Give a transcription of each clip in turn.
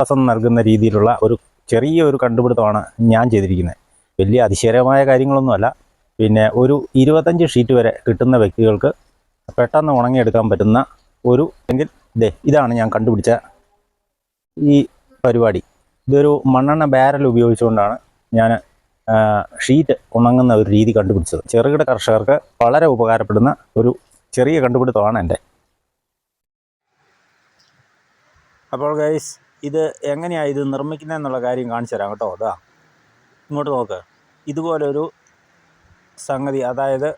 വിശ്വാസം നൽകുന്ന രീതിയിലുള്ള ഒരു ചെറിയ ഒരു കണ്ടുപിടുത്തമാണ് ഞാൻ ചെയ്തിരിക്കുന്നത്. വലിയ അതിശയകരമായ കാര്യങ്ങളൊന്നുമല്ല. പിന്നെ ഒരു ഇരുപത്തഞ്ച് ഷീറ്റ് വരെ കിട്ടുന്ന വ്യക്തികൾക്ക് പെട്ടെന്ന് ഉണങ്ങിയെടുക്കാൻ പറ്റുന്ന ഒരു എങ്കിൽ ഇതേ ഇതാണ് ഞാൻ കണ്ടുപിടിച്ച ഈ പരിപാടി. ഇതൊരു മണ്ണെണ്ണ ബാരൽ ഉപയോഗിച്ചുകൊണ്ടാണ് ഞാൻ ഷീറ്റ് ഉണങ്ങുന്ന ഒരു രീതി കണ്ടുപിടിച്ചത്. ചെറുകിട കർഷകർക്ക് വളരെ ഉപകാരപ്പെടുന്ന ഒരു ചെറിയ കണ്ടുപിടുത്തമാണ് എന്റെ. അപ്പോൾ ഗൈസ് ഇത് എങ്ങനെയാണ് ഇത് നിർമ്മിക്കുന്നതെന്നുള്ള കാര്യം കാണിച്ചു തരാം കേട്ടോ. അതാ ഇങ്ങോട്ട് നോക്ക്. ഇതുപോലൊരു സംഗതി അതായത്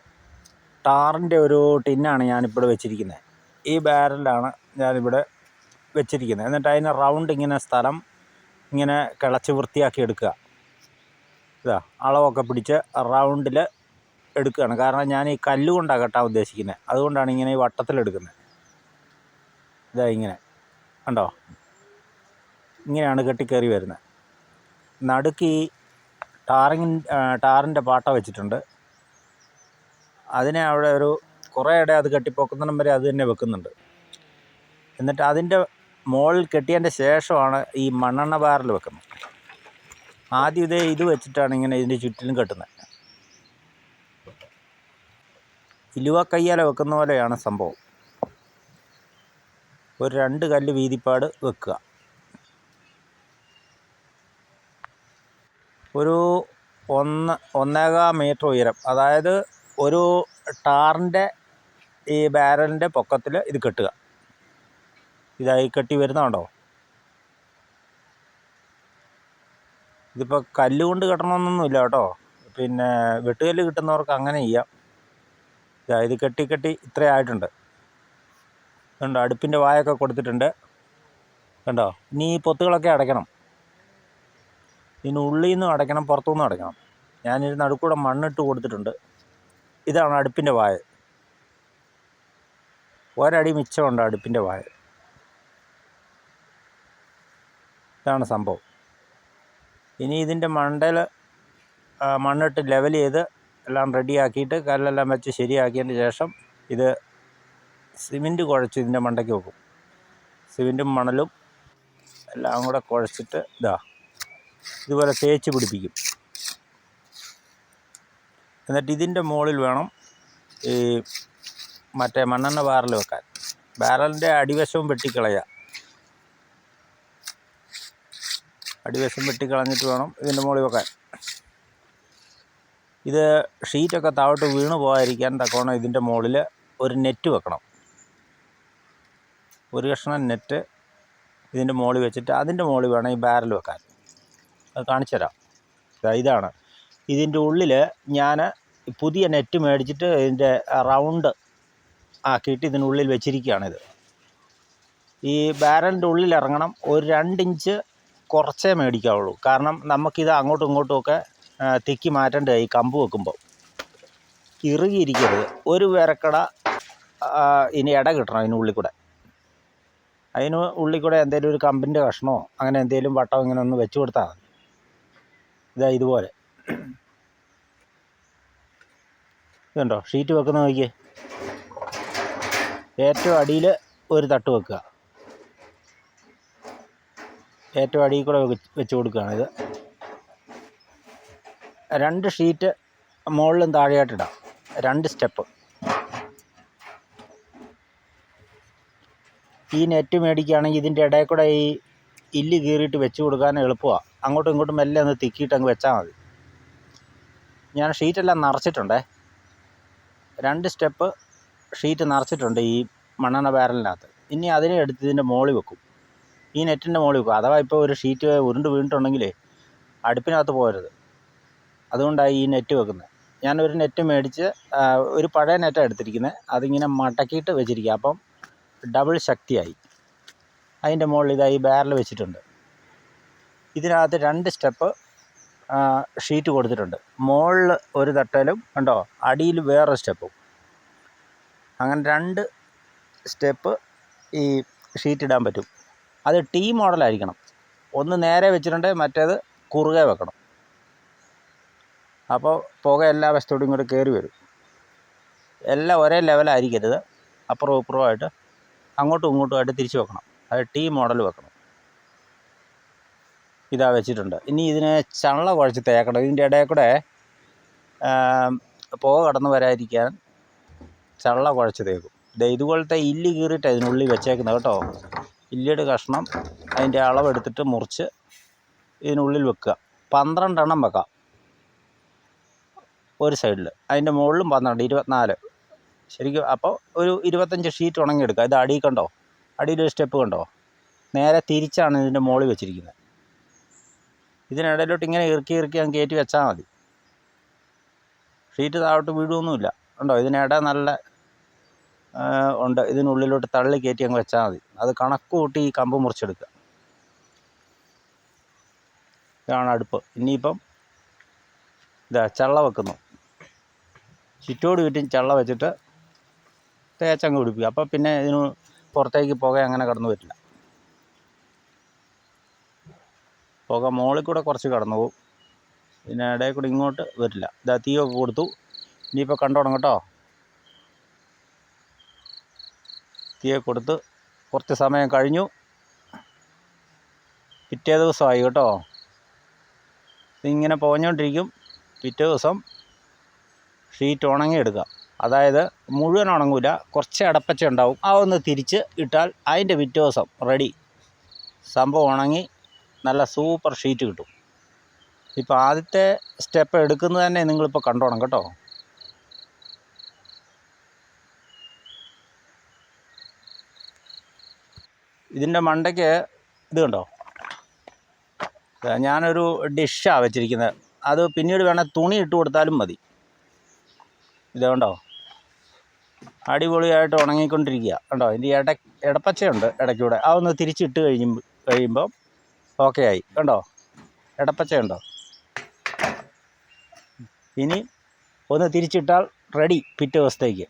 ടാറിന്റെ ഒരു ടിന്നാണ് ഞാനിവിടെ വെച്ചിരിക്കുന്നത്. ഈ ബാരലാണ് ഞാനിവിടെ വെച്ചിരിക്കുന്നത്. എന്നിട്ട് അതിന് റൗണ്ട് ഇങ്ങനെ സ്ഥലം ഇങ്ങനെ കിളച്ച് വൃത്തിയാക്കി എടുക്കുക. ഇതാ അളവൊക്കെ പിടിച്ച് റൗണ്ടിൽ എടുക്കുകയാണ്. കാരണം ഞാൻ ഈ കല്ലുകൊണ്ടാണ് കെട്ടാൻ ഉദ്ദേശിക്കുന്നത്. അതുകൊണ്ടാണ് ഇങ്ങനെ ഈ വട്ടത്തിലെടുക്കുന്നത്. ഇതാ ഇങ്ങനെ. കണ്ടോ? ഇങ്ങനെയാണ് കെട്ടിക്കയറി വരുന്നത്. നടുക്ക് ഈ ടാറിങ് ടാറിന്റെ പാട്ട വെച്ചിട്ടുണ്ട്. അതിനെ അവിടെ ഒരു കുറേ ഇട അത് കെട്ടിപ്പൊക്കുന്നിടം വരെ അത് തന്നെ വെക്കുന്നുണ്ട്. എന്നിട്ട് അതിന്റെ മുകളിൽ കെട്ടിയതിന്റെ ശേഷമാണ് ഈ മണ്ണെണ്ണ പാറിൽ വെക്കുന്നത്. ആദ്യം ഇതേ ഇത് വെച്ചിട്ടാണ് ഇങ്ങനെ ഇതിന്റെ ചുറ്റിലും കെട്ടുന്നത്. ഇലുവ കയ്യാല വെക്കുന്ന പോലെയാണ് സംഭവം. ഒരു രണ്ട് കല്ല് വീതിപ്പാട് വെക്കുക. ഒരു ഒന്ന് ഒന്നേകാൽ മീറ്റർ ഉയരം. അതായത് ഒരു ടാറിന്റെ ഈ ബാരലിന്റെ പൊക്കത്തിൽ ഇത് കെട്ടുക. ഇതായി കെട്ടി വരുന്നുണ്ടോ ഇതിപ്പോൾ കല്ലുകൊണ്ട് കെട്ടണമെന്നൊന്നുമില്ല കേട്ടോ. പിന്നെ വെട്ടുകല്ല് കിട്ടുന്നവർക്ക് അങ്ങനെ ചെയ്യാം. ഇതാ കെട്ടി കെട്ടി ഇത്ര ആയിട്ടുണ്ട്. കണ്ടോ അടുപ്പിന്റെ വായൊക്കെ കൊടുത്തിട്ടുണ്ട്. കണ്ടോ ഇനി ഈ പൊത്തുകളൊക്കെ അടയ്ക്കണം. ഇതിന് ഉള്ളിൽ നിന്നും അടയ്ക്കണം പുറത്തു നിന്നും അടയ്ക്കണം. ഞാനൊരു നടുക്കൂടെ മണ്ണിട്ട് കൊടുത്തിട്ടുണ്ട്. ഇതാണ് അടുപ്പിന്റെ വായ. ഒരടി മിച്ചമുണ്ട് അടുപ്പിന്റെ വായ. ഇതാണ് സംഭവം. ഇനി ഇതിന്റെ മണ്ടയിൽ മണ്ണിട്ട് ലെവൽ ചെയ്ത് എല്ലാം റെഡിയാക്കിയിട്ട് കല്ലെല്ലാം വെച്ച് ശരിയാക്കിയതിന് ശേഷം ഇത് സിമെന്റ് കുഴച്ച് ഇതിന്റെ മണ്ടയ്ക്ക് വെക്കും. സിമെന്റും മണലും എല്ലാം കൂടെ കുഴച്ചിട്ട് ഇതാ. ഇതുപോലെ തേച്ച് പിടിപ്പിക്കും. എന്നിട്ട് ഇതിന്റെ മുകളിൽ വേണം ഈ മറ്റേ മണ്ണെണ്ണ ബാരൽ വെക്കാൻ. ബാരലിന്റെ അടിവശവും വെട്ടിക്കളയുക. അടിവശം വെട്ടിക്കളഞ്ഞിട്ട് വേണം ഇതിന്റെ മുകളിൽ വെക്കാൻ. ഇത് ഷീറ്റൊക്കെ താഴോട്ട് വീണ് പോകാതിരിക്കാൻ തക്കവണ്ണം ഇതിന്റെ മുകളിൽ ഒരു നെറ്റ് വെക്കണം. ഒരു കഷ്ണം നെറ്റ് ഇതിന്റെ മുകളിൽ വെച്ചിട്ട് അതിന്റെ മുകളിൽ വേണം ഈ ബാരൽ വെക്കാൻ. കാണിച്ചു തരാം. ഇതാണ്. ഇതിന്റെ ഉള്ളിൽ ഞാൻ പുതിയ നെറ്റ് മേടിച്ചിട്ട് ഇതിന്റെ റൗണ്ട് ആക്കിയിട്ട് ഇതിനുള്ളിൽ വെച്ചിരിക്കുകയാണിത്. ഈ ബാരലിന്റെ ഉള്ളിൽ ഇറങ്ങണം. ഒരു രണ്ടിഞ്ച് കുറച്ചേ മേടിക്കാവുള്ളൂ. കാരണം നമുക്കിത് അങ്ങോട്ടും ഇങ്ങോട്ടും ഒക്കെ തിക്കി മാറ്റേണ്ടത് ഈ കമ്പ് വെക്കുമ്പോൾ ഇറുകിയിരിക്കരുത്. ഒരു വിരക്കട ഇനി ഇട കിട്ടണം അതിന് ഉള്ളിൽ കൂടെ. അതിന് ഉള്ളിൽ കൂടെ എന്തെങ്കിലും ഒരു കമ്പിന്റെ കഷ്ണമോ അങ്ങനെ എന്തെങ്കിലും വട്ടം ഇങ്ങനെ ഒന്ന് വെച്ച് കൊടുത്താൽ മതി. ഇതാ ഇതുപോലെ. ഇതുണ്ടോ? ഷീറ്റ് വെക്കുന്ന നോക്കിയേ. ഏറ്റവും അടിയിൽ ഒരു തട്ട് വെക്കുക. ഏറ്റവും അടിയിൽ കൂടെ വെച്ച് കൊടുക്കുകയാണിത് രണ്ട് ഷീറ്റ് മുകളിലും താഴെയായിട്ടിടാം രണ്ട് സ്റ്റെപ്പ് ഈ നെറ്റ് മേടിക്കുകയാണെങ്കിൽ ഇതിന്റെ ഇടയിൽ കൂടെ ഈ ഇല്ല് കീറിയിട്ട് വെച്ച് കൊടുക്കാൻ എളുപ്പമാണ് അങ്ങോട്ടും ഇങ്ങോട്ടും മെല്ലെ ഒന്ന് തിക്കിയിട്ട് അങ്ങ് വെച്ചാൽ മതി. ഞാൻ ഷീറ്റെല്ലാം നിറച്ചിട്ടുണ്ടേ. രണ്ട് സ്റ്റെപ്പ് ഷീറ്റ് നിറച്ചിട്ടുണ്ട് ഈ മണ്ണെണ്ണ ബാരലിനകത്ത്. ഇനി അതിനെ എടുത്ത് ഇതിന്റെ മോളി വെക്കും. ഈ നെറ്റിന്റെ മോളി വെക്കും. അഥവാ ഇപ്പോൾ ഒരു ഷീറ്റ് ഉരുണ്ട് വീണിട്ടുണ്ടെങ്കിലേ അടുപ്പിനകത്ത് പോകരുത്. അതുകൊണ്ടാണ് ഈ നെറ്റ് വെക്കുന്നത്. ഞാനൊരു നെറ്റ് മേടിച്ച് ഒരു പഴയ നെറ്റാണ് എടുത്തിരിക്കുന്നത് അതിങ്ങനെ മടക്കിയിട്ട് വെച്ചിരിക്കുക അപ്പം ഡബിൾ ശക്തിയായി. അതിന്റെ മുകളിൽ ഇതായി ബാരൽ വെച്ചിട്ടുണ്ട്. ഇതിനകത്ത് രണ്ട് സ്റ്റെപ്പ് ഷീറ്റ് കൊടുത്തിട്ടുണ്ട്. മുകളിൽ ഒരു തട്ടലും കണ്ടോ? അടിയിൽ വേറൊരു സ്റ്റെപ്പും. അങ്ങനെ രണ്ട് സ്റ്റെപ്പ് ഈ ഷീറ്റ് ഇടാൻ പറ്റും. അത് ടീ മോഡലായിരിക്കണം ഒന്ന് നേരെ വെച്ചിട്ടുണ്ടെങ്കിൽ മറ്റേത് കുറുകെ വെക്കണം. അപ്പോൾ പുക എല്ലാ വശത്തോടും കൂടെ കയറി വരും. എല്ലാം ഒരേ ലെവലായിരിക്കരുത്. അപ്പുറവും ഇപ്പുറവുമായിട്ട് അങ്ങോട്ടും ഇങ്ങോട്ടുമായിട്ട് തിരിച്ച് വെക്കണം. അത് ടീ മോഡൽ വെക്കണം. ഇതാ വെച്ചിട്ടുണ്ട്. ഇനി ഇതിനെ ചള്ള കുഴച്ച് തേക്കണം. ഇതിന്റെ ഇടയിൽ കൂടെ പുക കടന്നു വരാതിരിക്കാൻ ചള്ള കുഴച്ച് തേക്കും. ഇതുപോലത്തെ ഇല്ലി കീറിയിട്ട് അതിനുള്ളിൽ വെച്ചേക്കുന്നത് കേട്ടോ. ഇല്ലിയുടെ കഷ്ണം അതിന്റെ അളവെടുത്തിട്ട് മുറിച്ച് ഇതിനുള്ളിൽ വെക്കുക. പന്ത്രണ്ടെണ്ണം വെക്കാം. ഒരു സൈഡിൽ അതിന്റെ മുകളിലും പന്ത്രണ്ട് ഇരുപത്തിനാല്. ശരിക്കും അപ്പോൾ ഒരു ഇരുപത്തഞ്ച് ഷീറ്റ് ഉണങ്ങിയെടുക്കുക ഇത് അടിയിൽ കണ്ടോ? അടിയിലൊരു സ്റ്റെപ്പ് കണ്ടോ? നേരെ തിരിച്ചാണ് ഇതിന്റെ മുകളിൽ വെച്ചിരിക്കുന്നത്. ഇതിനിടയിലോട്ട് ഇങ്ങനെ ഇറുക്കി ഇറുക്കി അങ്ങ് കയറ്റി വെച്ചാൽ മതി. ഷീറ്റ് താഴോട്ട് വീഴുമൊന്നുമില്ല ഉണ്ടോ ഇതിനിട നല്ല ഉണ്ട്. ഇതിനുള്ളിലോട്ട് തള്ളി കയറ്റി അങ്ങ് വെച്ചാൽ മതി. അത് കണക്ക് കൂട്ടി ഈ കമ്പ് മുറിച്ചെടുക്കുക. ഇതാണ് അടുപ്പ്. ഇനിയിപ്പം ഇതാ ചള്ള വെക്കുന്നു. ചുറ്റോട് ചുറ്റും ചള്ള വെച്ചിട്ട് തേച്ചങ്ങ് പിടിപ്പിക്കുക. അപ്പോൾ പിന്നെ ഇതിന് പുറത്തേക്ക് പുക അങ്ങനെ കടന്നു വരില്ല. പുക മുകളിൽ കൂടെ കുറച്ച് കടന്നു പോകും. പിന്നെ ഇടയിൽ കൂടെ ഇങ്ങോട്ട് വരില്ല. ഇതാ തീയൊക്കെ കൊടുത്തു. ഇനിയിപ്പോൾ കണ്ടോണം കേട്ടോ. തീയൊക്കെ കൊടുത്ത് കുറച്ച് സമയം കഴിഞ്ഞു. പിറ്റേ ദിവസമായി കേട്ടോ. ഇങ്ങനെ പോഞ്ഞുകൊണ്ടിരിക്കും പിറ്റേ ദിവസം ഷീറ്റ് ഉണങ്ങി എടുക്കുക അതായത് മുഴുവൻ ഉണങ്ങില്ല കുറച്ച് അടപ്പച്ച ഉണ്ടാവും. ആ ഒന്ന് തിരിച്ച് ഇട്ടാൽ അതിന്റെ പിറ്റേ ദിവസം റെഡി. സംഭവം ഉണങ്ങി നല്ല സൂപ്പർ ഷീറ്റ് കിട്ടും. ഇപ്പോൾ ആദ്യത്തെ സ്റ്റെപ്പ് എടുക്കുന്നത് തന്നെ നിങ്ങളിപ്പോൾ കണ്ടോണം കേട്ടോ. ഇതിന്റെ മണ്ടയ്ക്ക് ഇത് കണ്ടോ? ഞാനൊരു ഡിഷാണ് വെച്ചിരിക്കുന്നത് അത് പിന്നീട് വേണേൽ തുണി ഇട്ട് കൊടുത്താലും മതി. ഇത് കണ്ടോ? അടിപൊളിയായിട്ട് ഉണങ്ങിക്കൊണ്ടിരിക്കുക കണ്ടോ? ഇതിന്റെ ഇട ഇടപ്പച്ചയുണ്ട് ഇടയ്ക്കൂടെ. അതൊന്ന് തിരിച്ചിട്ട് കഴിയുമ്പോൾ കഴിയുമ്പം ഓക്കെ ആയി കണ്ടോ? ഇടപ്പച്ചയുണ്ടോ ഇനി ഒന്ന് തിരിച്ചിട്ടാൽ റെഡി പിറ്റേ ദിവസത്തേക്ക്.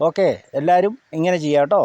ഓക്കെ എല്ലാവരും ഇങ്ങനെ ചെയ്യാം കേട്ടോ.